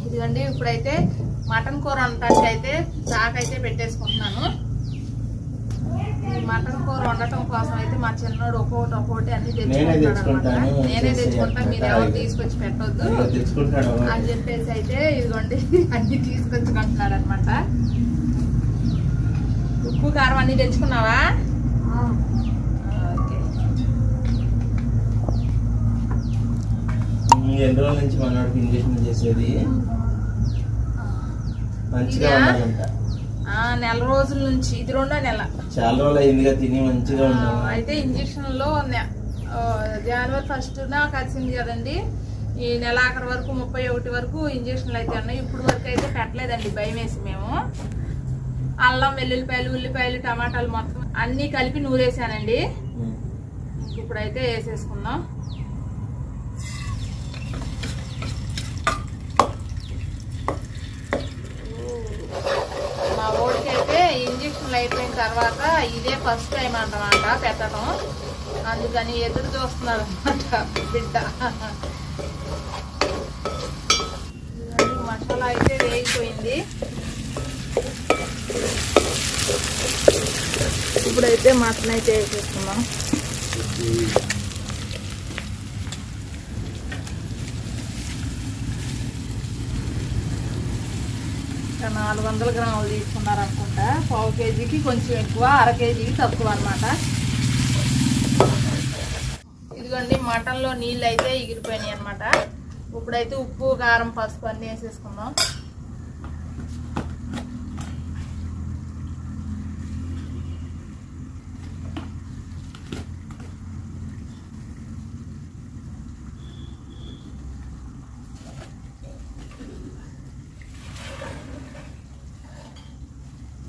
ఇదిగోండి ఇప్పుడైతే మటన్ కూర వండటానికి అయితే చాకైతే పెట్టేసుకుంటున్నాను. ఈ మటన్ కూర వండటం కోసం అయితే మా చిన్నోడు ఒక్కొక్కటి ఒక్కొక్కటి అన్ని తెచ్చుకుంటాను నేనే చేసి తెచ్చుకుంటా మీరు ఎవరు తీసుకొచ్చి పెట్టొద్దు. అని చెప్పేసి అయితే ఇదిగోండి అన్ని తీసుకొచ్చుకుంటున్నాడు అనమాట ఉప్పు కారం అన్ని తెచ్చుకున్నావా? నుంచి మనవాడికి ఇంజక్షన్ చేసేది మంచిగా ఆ, నెల రోజుల నుంచి. ఇది రెండో నెల. చాలా రోజులు అయిందిగా తిని మంచిగా ఆ, ఉన్నాము అయితే ఇంజక్షన్లో జనవరి ఫస్ట్ నాకు వచ్చింది కదండి. ఈ నెలాఖరు వరకు ముప్పై ఒకటి వరకు ఇంజక్షన్లు అయితే ఉన్నాయి. ఇప్పుడు వరకు అయితే పెట్టలేదండి. భయం వేసి మేము. అల్లం వెల్లుల్లిపాయలు ఉల్లిపాయలు టమాటాలు మొత్తం అన్నీ కలిపి నూరేసానండి. ఇప్పుడైతే వేసేసుకుందాం మా ఓడికి అయితే ఇంజక్షన్లు అయిపోయిన తర్వాత ఇదే ఫస్ట్ టైం అన్నమాట పెట్టడం అందుకని ఎదురు చూస్తున్నాడు అనమాట బిడ్డ మసాలా అయితే వేగిపోయింది. ఇప్పుడైతే మటన్ అయితే వేసేస్తున్నాం ఒక నాలుగు వందల గ్రాములు తీసుకున్నారు అనుకుంటా పావు కేజీకి కొంచెం ఎక్కువ అర కేజీకి తక్కువ అనమాట ఇదిగోండి మటన్లో నీళ్ళు అయితే ఎగిరిపోయినాయి అనమాట ఇప్పుడైతే ఉప్పు కారం పసుపు అన్నీ వేసేసుకుందాం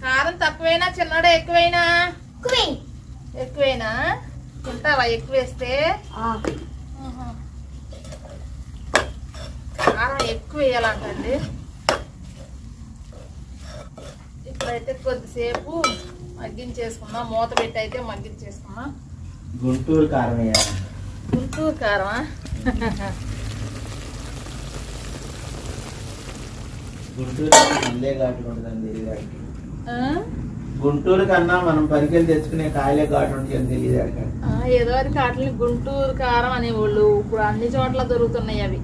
కారం తక్కువైనా చిన్నడా ఎక్కువైనా? ఎక్కువైనా? తింటావా? ఎక్కువ వేస్తే ఆహా. కారం ఎక్కువ వేయాలంటండి. ఇప్పుడైతే కొద్దిసేపు మగ్గించేసుకుందాం మూత పెట్టి అయితే మగ్గించేసుకుందాం గుంటూరు కారం వేయాలి గుంటూరు కారమా? గుంటూరు ఘాటు ఉంటుందండి ఘాటు ఆ? గుంటూరు కన్నా మనం పరికెళ్ళి తెచ్చుకునే కాయలే ఘాటు ఉంటుంది తెలియదు అక్కడ. ఏదో వరకు వాటిని గుంటూరు కారం అనేవాళ్ళు. ఇప్పుడు అన్ని చోట్ల దొరుకుతున్నాయి అవి.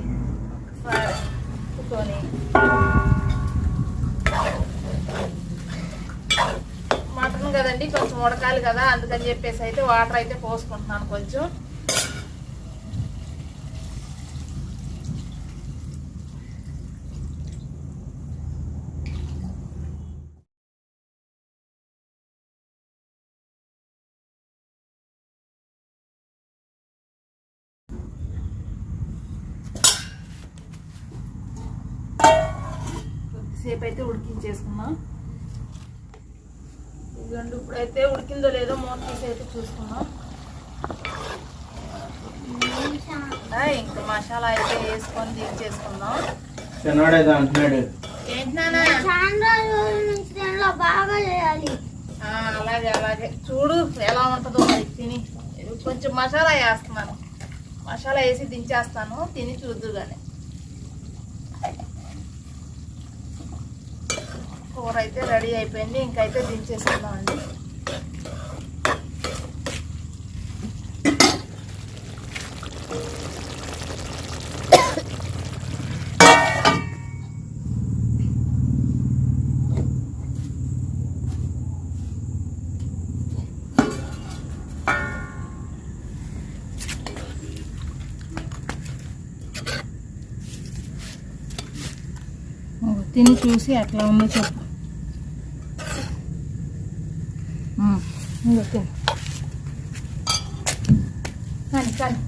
మటన్ కదండి కొంచెం ఉడకాలి కదా అందుకని చెప్పేసి అయితే వాటర్ అయితే పోసుకుంటున్నాను కొంచెం. కొద్దిసేపు అయితే ఉడికించేసుకుందాం ఇదిగోండి ఇప్పుడైతే ఉడికిందో లేదో మూత తీసి అయితే చూసుకుందాం ఆ, ఇంకా మసాలా అయితే వేసుకొని దించేసుకుందాం చిన్నవాడు ఏదో అంటున్నాడు. అలాగే అలాగే. చూడు ఎలా ఉంటుందో మరి తిని. కొంచెం మసాలా వేస్తున్నాను. మసాలా వేసి దించేస్తాను. తిని చూద్దు కానీ కూర అయితే రెడీ అయిపోయింది. ఇంకైతే దించేసుకుందామండి. తిని చూసి ఎట్లా ఉందో చెప్పు. తిను కానీ కానీ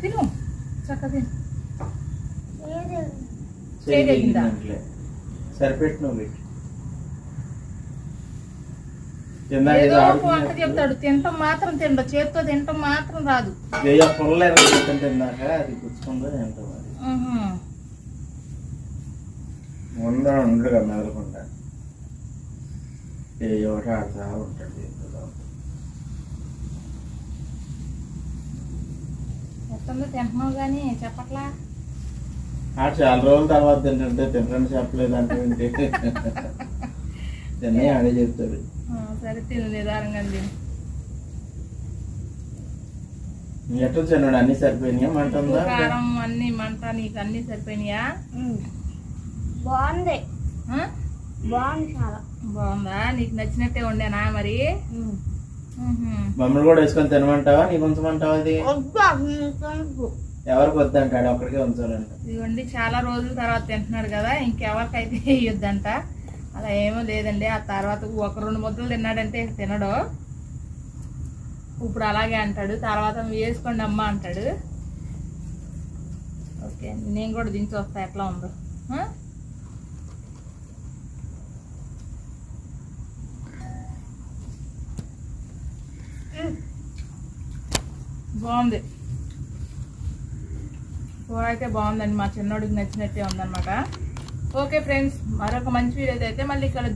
తిను చక్కగా తిను చెప్తాడు తినటం మాత్రం తిండ చేత్తో తింటాం మాత్రం రాదు తిన్నాక అది గుచ్చుకుందో ఏంటో మరి ఉహు. ఏ ఒకటి ఆడుతూ దీంతో. ఎట్టుందో తింటున్నావు కానీ చెప్పట్లా? చాలా రోజుల తర్వాత తింటుంటే తినరని చెప్పలేదు అంటే తిన్నయ్య ఆడే చెప్తాడు ఆ, సరే తిను నిదానంగా తిను. ఎట్లా తిన్నాడు? అన్ని సరిపోయినాయా మంటుందా కారం అన్ని మంట నీకు అన్ని సరిపోయినాయా? బాగుంది? బాగుంది చాలా. బాగుందా? నీకు నచ్చినట్టే వండానా మరి. మమ్మల్ని కూడా వేసుకొని తినమంటావా? నీకు ఉంచమంటావా అది? ఎవరికి వద్దంటాడు ఒక్కడికే ఉంచాలంట. ఇదిగోండి చాలా రోజుల తర్వాత తింటున్నాడు కదా ఇంకెవరికైతే వేయొద్దంట అలా ఏమో లేదండి. ఆ తర్వాత ఒక రెండు ముద్దలు తిన్నాడంటే తినడు. ఇప్పుడు అలాగే అంటాడు. తర్వాత వేసుకోండి అమ్మ అంటాడు. ఓకే నేను కూడా దించి వస్తా ఎట్లా ఉందో. బాగుంది. కూర అయితే బాగుందండి. మా చిన్నోడికి నచ్చినట్టే ఉందన్నమాట. ఓకే ఫ్రెండ్స్ మరొక మంచి వీడియో అయితే మళ్ళీ కలుద్దాం.